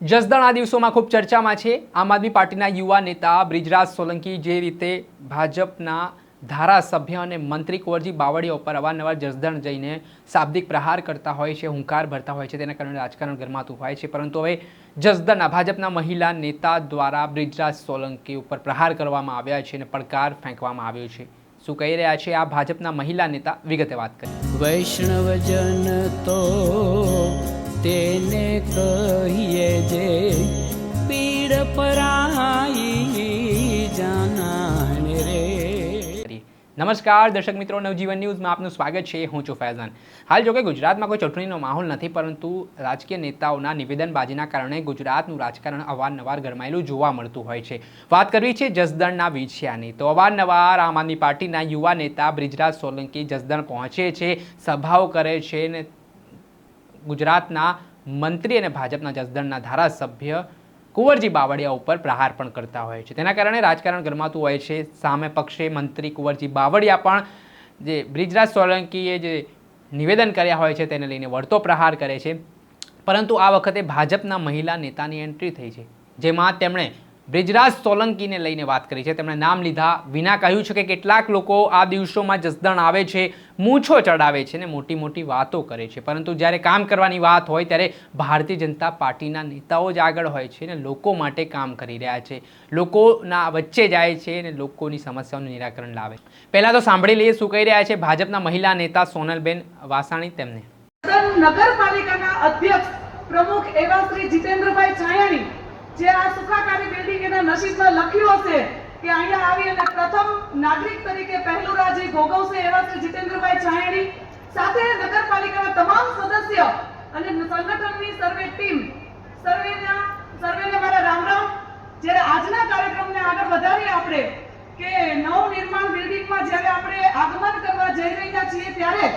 જસદણ આ દિવસોમાં ખૂબ ચર્ચામાં છે. આમ આદમી પાર્ટીના યુવા નેતા બ્રિજરાજ સોલંકી જે રીતે ભાજપના ધારાસભ્ય અને મંત્રી કુંવરજી બાવળીયા ઉપર અવારનવાર જસદણ જઈને શાબ્દિક પ્રહાર કરતા હોય છે, હુંકાર ભરતા હોય છે, તેના કારણે રાજકારણ ગરમાતું હોય છે. પરંતુ હવે જસદણના ભાજપના મહિલા નેતા દ્વારા બ્રિજરાજ સોલંકી ઉપર પ્રહાર કરવામાં આવ્યા છે અને પડકાર ફેંકવામાં આવ્યો છે. શું કહી રહ્યા છે આ ભાજપના મહિલા નેતા? વિગતે વાત કરી વૈષ્ણવજન તો તેને કહીએ જે પીડ પરાઈ જાનાને રે. નમસ્કાર, દર્શક મિત્રો, નવજીવન ન્યૂઝમાં આપનું સ્વાગત છે. હું છું ફૈઝાન. હાલ જો કે ગુજરાતમાં કોઈ ચૂંટણીનો માહોલ નથી, પરંતુ રાજકીય નેતાઓના નિવેદનબાજીના કારણે ગુજરાતનું રાજકારણ અવારનવાર ગરમાયેલું જોવા મળતું હોય છે. વાત કરવી છે જસદણના વિછિયાની. તો અવારનવાર આમ આદમી પાર્ટીના યુવા નેતા બ્રિજરાજ સોલંકી જસદણ પહોંચે છે, સભાઓ કરે છે ને ગુજરાતના મંત્રી અને ભાજપના જસદણના ધારાસભ્ય કુંવરજી બાવળિયા ઉપર પ્રહાર પણ કરતા હોય છે. તેના કારણે રાજકારણ ગરમાતું હોય છે. સામે પક્ષે મંત્રી કુંવરજી બાવળિયા પણ જે બ્રિજરાજ સોલંકીએ જે નિવેદન કર્યા હોય છે તેને લઈને વળતો પ્રહાર કરે છે. પરંતુ આ વખતે ભાજપના મહિલા નેતાની એન્ટ્રી થઈ છે. જેમાં તેમણે બ્રિજરાજ સોલંકીને લઈને વાત કરી છે. તેમણે નામ લીધા વિના કહ્યું છે કે કેટલાક લોકો આ દિવસોમાં જસદણ આવે છે, મૂછો ચડાવે છે ને મોટી મોટી વાતો કરે છે. પરંતુ જ્યારે કામ કરવાની વાત હોય ત્યારે ભારતીય જનતા પાર્ટીના નેતાઓ જ આગળ હોય છે ને લોકો માટે કામ કરી રહ્યા છે. લોકોના વચ્ચે જાય છે ને લોકોની સમસ્યાઓનું નિરાકરણ લાવે પહેલાં તો સાંભળી લઈએ શું કહી રહ્યા છે ભાજપના મહિલા નેતા સોનલબેન વાસાણી તેમને. નગરપાલિકાના અધ્યક્ષ પ્રમુખ એવા શ્રી જીતેન્દ્રભાઈ ચાયાણી જે આ સુખાકારી બિલ્ડિંગ એના નસીબમાં લખ્યું હશે કે અહીંયા આવી અને પ્રથમ નાગરિક તરીકે પહેલું રાજી ભોગવશે એવા શ્રી જીતેન્દ્રભાઈ ચાયાણી સાથે નગરપાલિકાના તમામ સદસ્ય અને સંગઠનની સર્વે ટીમ, સર્વેના, સર્વેને મારા રામ રામ. જ્યારે આજના કાર્યક્રમને આગળ વધારીએ આપણે કે નવનિર્માણ બિલ્ડિંગમાં જ્યારે આપણે આગમન કરવા જઈ રહ્યા છીએ ત્યારે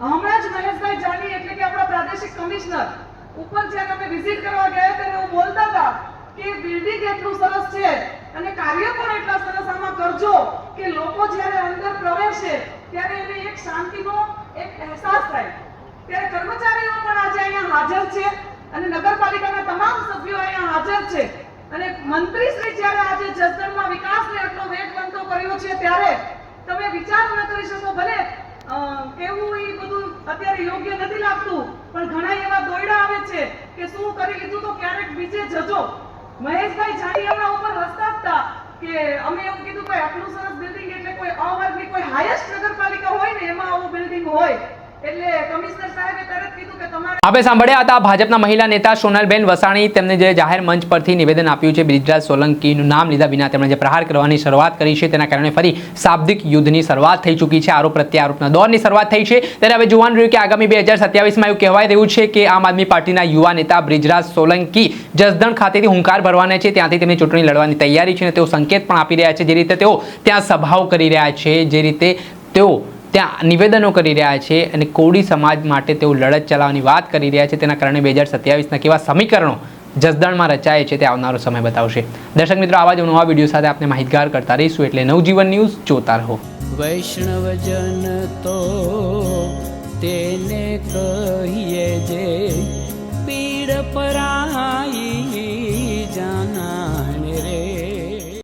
હમણાં જ મહેશભાઈ જાની એટલે કે આપણા પ્રાદેશિક કમિશનર ઉપર જ્યારે તમે વિઝિટ કરવા ગયા ત્યારે હું બોલતા હતા કે બિલ્ડિંગ એટલું સરસ છે અને કાર્ય પણ એટલા સરસ આમાં કરજો કે લોકો જ્યારે અંદર પ્રવેશે ત્યારે એને એક શાંતિનો એક અહેસાસ થાય. ત્યારે કર્મચારીઓ પણ આજે અહીંયા હાજર છે અને નગરપાલિકાના તમામ સભ્યો અહીંયા હાજર છે. અને મંત્રી શ્રી જ્યારે આજે જસદણમાં વિકાસને એટલો વેગ બનતો કર્યો છે ત્યારે તમે વિચાર ન કરી શકો અત્યારે યોગ્ય નથી લાગતું. પણ ઘણા એવા દોયડા આવે છે કે શું કરી લીધું તો ક્યારેક બીજે જજો. મહેશભાઈ હમણાં ઉપર હસતા હતા કે અમે એવું કીધું કે આટલું સરસ બિલ્ડિંગ એટલે કોઈ અવર્ગની કોઈ હાઈએસ્ટ નગરપાલિકા હોય ને, એમાં આવું બિલ્ડિંગ હોય. આપણે સાંભળ્યા હતા ભાજપના મહિલા નેતા સોનલબેન વસાણી તેમને જે જાહેર મંચ પરથી નિવેદન આપ્યું છે, બ્રિજરાજ સોલંકીનું નામ લીધા વિના તેમણે જે પ્રહાર કરવાની શરૂઆત કરી છે, તેના કારણે ફરી શાબ્દિક યુદ્ધની શરૂઆત થઈ ચૂકી છે, આરોપ પ્રત્યારોપના દોરની શરૂઆત થઈ છે. ત્યારે હવે જોવાનું રહ્યું કે આગામી બે હજાર સત્યાવીસમાં એવું કહેવાય રહ્યું છે કે આમ આદમી પાર્ટીના યુવા નેતા બ્રિજરાજ સોલંકી જસદણ ખાતેથી હુંકાર ભરવાના છે, ત્યાંથી તેમની ચૂંટણી લડવાની તૈયારી છે અને તેઓ સંકેત પણ આપી રહ્યા છે, જે રીતે તેઓ ત્યાં સભાઓ કરી રહ્યા છે, જે રીતે તેઓ ત્યાં નિવેદનો કરી રહ્યા છે અને કોળી સમાજ માટે તેઓ લડત ચલાવવાની વાત કરી રહ્યા છે. તેના કારણે બે હજાર સત્યાવીસના કેવા સમીકરણો જસદણમાં રચાય છે તે આવનારો સમય બતાવશે. દર્શક મિત્રો, આવા જ નવા વીડિયો સાથે આપણે માહિતગાર કરતા રહીશું એટલે નવજીવન ન્યૂઝ જોતા રહો. વૈષ્ણવજન તો તેને કહીએ જે